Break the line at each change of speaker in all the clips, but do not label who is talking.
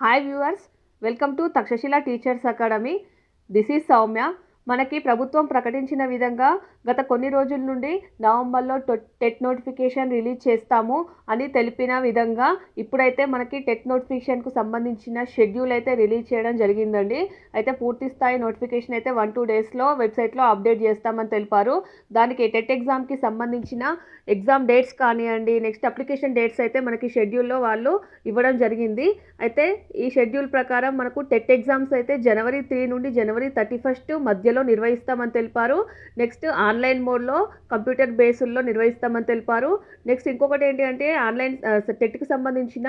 Hi viewers, welcome to Takshashila Teachers Academy. This is Soumya. మనకి ప్రభుత్వం ప్రకటించిన విధంగా గత కొన్ని రోజుల నుండి నవంబర్లో టెట్ నోటిఫికేషన్ రిలీజ్ చేస్తాము అని తెలిపిన విధంగా ఇప్పుడైతే మనకి టెట్ నోటిఫికేషన్కు సంబంధించిన షెడ్యూల్ అయితే రిలీజ్ చేయడం జరిగిందండి అయితే పూర్తి స్థాయి నోటిఫికేషన్ అయితే వన్ టూ డేస్లో వెబ్సైట్లో అప్డేట్ చేస్తామని తెలిపారు దానికి టెట్ ఎగ్జామ్కి సంబంధించిన ఎగ్జామ్ డేట్స్ కానివ్వండి నెక్స్ట్ అప్లికేషన్ డేట్స్ అయితే మనకి షెడ్యూల్లో వాళ్ళు ఇవ్వడం జరిగింది అయితే ఈ షెడ్యూల్ ప్రకారం మనకు టెట్ ఎగ్జామ్స్ అయితే జనవరి త్రీ నుండి జనవరి థర్టీ ఫస్ట్ మధ్య మధ్యలో నిర్వహిస్తామని తెలిపారు నెక్స్ట్ ఆన్లైన్ మోడ్లో కంప్యూటర్ బేసుల్లో నిర్వహిస్తామని తెలిపారు నెక్స్ట్ ఇంకొకటి ఏంటి అంటే ఆన్లైన్ టెట్కి సంబంధించిన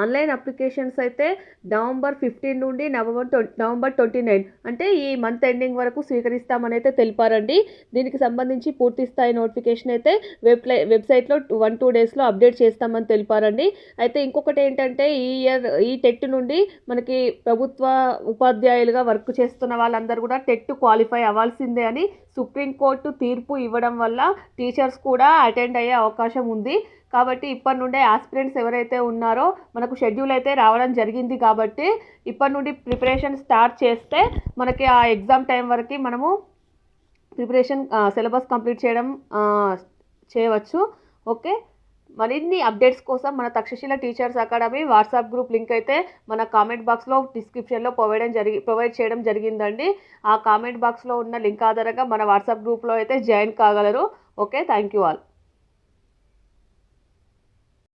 ఆన్లైన్ అప్లికేషన్స్ అయితే నవంబర్ ఫిఫ్టీన్ నుండి నవంబర్ నవంబర్ ట్వంటీ నైన్ అంటే ఈ మంత్ ఎండింగ్ వరకు స్వీకరిస్తామని అయితే తెలిపారండి దీనికి సంబంధించి పూర్తి స్థాయి నోటిఫికేషన్ అయితే వెబ్లై వెబ్సైట్లో వన్ టూ డేస్లో అప్డేట్ చేస్తామని తెలిపారండి అయితే ఇంకొకటి ఏంటంటే ఈ ఇయర్ ఈ టెట్ నుండి మనకి ప్రభుత్వ ఉపాధ్యాయులుగా వర్క్ చేస్తున్న వాళ్ళందరూ కూడా టెట్ క్వాలిఫై క్వాలిఫై అవ్వాల్సిందే అని సుప్రీంకోర్టు తీర్పు ఇవ్వడం వల్ల టీచర్స్ కూడా అటెండ్ అయ్యే అవకాశం ఉంది కాబట్టి ఇప్పటి నుండే ఆస్పిరెంట్స్ ఎవరైతే ఉన్నారో మనకు షెడ్యూల్ అయితే రావడం జరిగింది కాబట్టి ఇప్పటి నుండి ప్రిపరేషన్ స్టార్ట్ చేస్తే మనకి ఆ ఎగ్జామ్ టైం వరకు మనము ప్రిపరేషన్ సిలబస్ కంప్లీట్ చేయడం చేయవచ్చు ఓకే మరిన్ని అప్డేట్స్ కోసం మన Takshashila teachers academy WhatsApp group link అయితే మన కామెంట్ బాక్స్లో డిస్క్రిప్షన్లో ప్రొవైడ్ జరిగి ప్రొవైడ్ చేయడం జరిగిందండి ఆ కామెంట్ బాక్స్లో ఉన్న లింక్ ఆధారంగా మన వాట్సాప్ గ్రూప్లో అయితే జాయిన్ కాగలరు ఓకే థ్యాంక్ యూ ఆల్